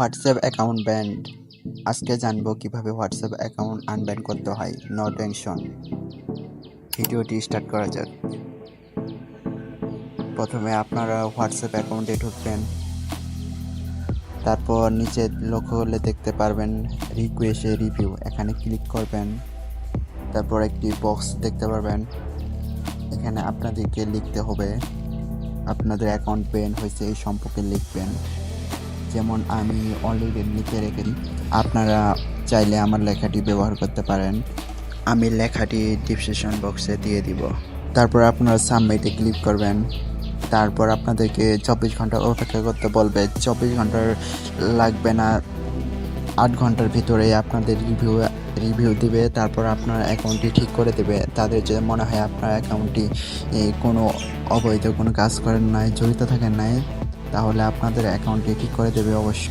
WhatsApp account band আজকে জানব কীভাবে হোয়াটসঅ্যাপ অ্যাকাউন্ট আনব্যান্ড করতে হয়, নো টেনশন। ভিডিওটি স্টার্ট করা যাক। প্রথমে আপনারা হোয়াটসঅ্যাপ অ্যাকাউন্টে ঢুকবেন। তারপর নিচে লক্ষ্য করলে দেখতে পারবেন রিকোয়েস্টে রিভিউ এখানে ক্লিক করবেন। তারপর একটি বক্স দেখতে পারবেন। এখানে আপনাদেরকে লিখতে হবে। আপনাদের অ্যাকাউন্ট ব্যান হয়েছে এই সম্পর্কে লিখবেন। যেমন আমি অলরেডি লিখে রেখেছি আপনারা চাইলে আমার লেখাটি ব্যবহার করতে পারেন। আমি লেখাটি ডিসক্রিপশন বক্সে দিয়ে দিব। তারপর আপনারা সাবমিটে ক্লিক করবেন। তারপর আপনাদেরকে চব্বিশ ঘণ্টা অপেক্ষা করতে বলবে। চব্বিশ ঘণ্টার লাগবে না। আট ঘণ্টার ভিতরে আপনাদের রিভিউ রিভিউ দিবে। তারপর আপনার অ্যাকাউন্টটি ঠিক করে দেবে। তাদের যদি মনে হয় আপনার অ্যাকাউন্টটি কোনো অবৈধ কোনো কাজ করেন নাই, জড়িত থাকেন নাই। তাহলে আপনাদের অ্যাকাউন্টে ঠিক করে দেবে অবশ্যই।